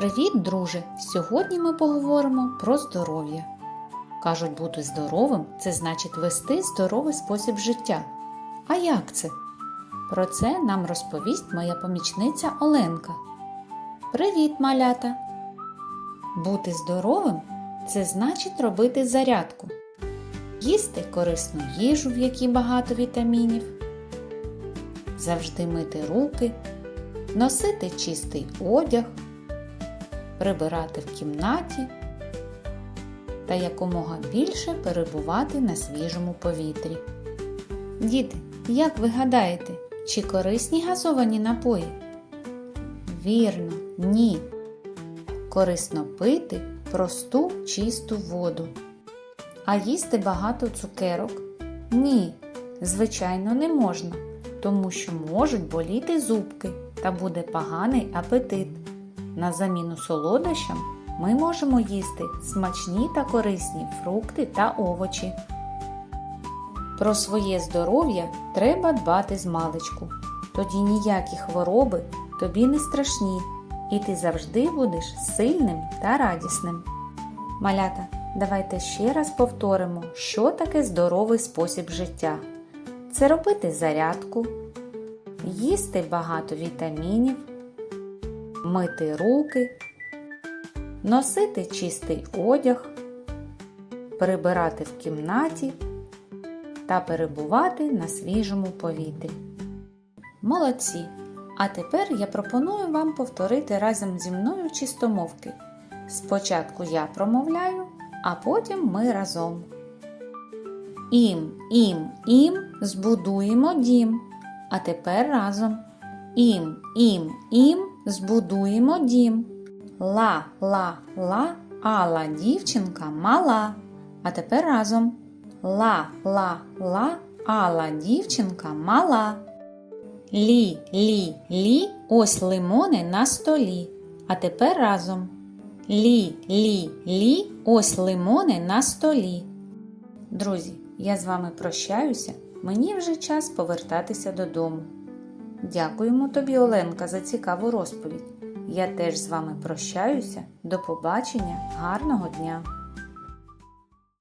Привіт, друже! Сьогодні ми поговоримо про здоров'я. Кажуть, бути здоровим це значить вести здоровий спосіб життя. А як це? Про це нам розповість моя помічниця Оленка. Привіт, малята! Бути здоровим це значить робити зарядку, їсти корисну їжу, в якій багато вітамінів, завжди мити руки, носити чистий одяг, прибирати в кімнаті та якомога більше перебувати на свіжому повітрі. Діти, як ви гадаєте, чи корисні газовані напої? Вірно, ні. Корисно пити просту чисту воду. А їсти багато цукерок? Ні, звичайно, не можна, тому що можуть боліти зубки та буде поганий апетит. На заміну солодощам ми можемо їсти смачні та корисні фрукти та овочі. Про своє здоров'я треба дбати з маличку. Тоді ніякі хвороби тобі не страшні, і ти завжди будеш сильним та радісним. Малята, давайте ще раз повторимо, що таке здоровий спосіб життя. Це робити зарядку, їсти багато вітамінів, мити руки, носити чистий одяг, прибирати в кімнаті та перебувати на свіжому повітрі. Молодці! А тепер я пропоную вам повторити разом зі мною чистомовки. Спочатку я промовляю, а потім ми разом. Ім, ім, ім збудуємо дім. А тепер разом. Ім, ім, ім збудуємо дім. Ла, ла, ла, ала дівчинка мала. А тепер разом. Ла, ла, ла, ала дівчинка мала. Лі, лі, лі, ось лимони на столі. А тепер разом. Лі, лі, лі, ось лимони на столі. Друзі, я з вами прощаюся. Мені вже час повертатися додому. Дякуємо тобі, Оленка, за цікаву розповідь. Я теж з вами прощаюся. До побачення, гарного дня!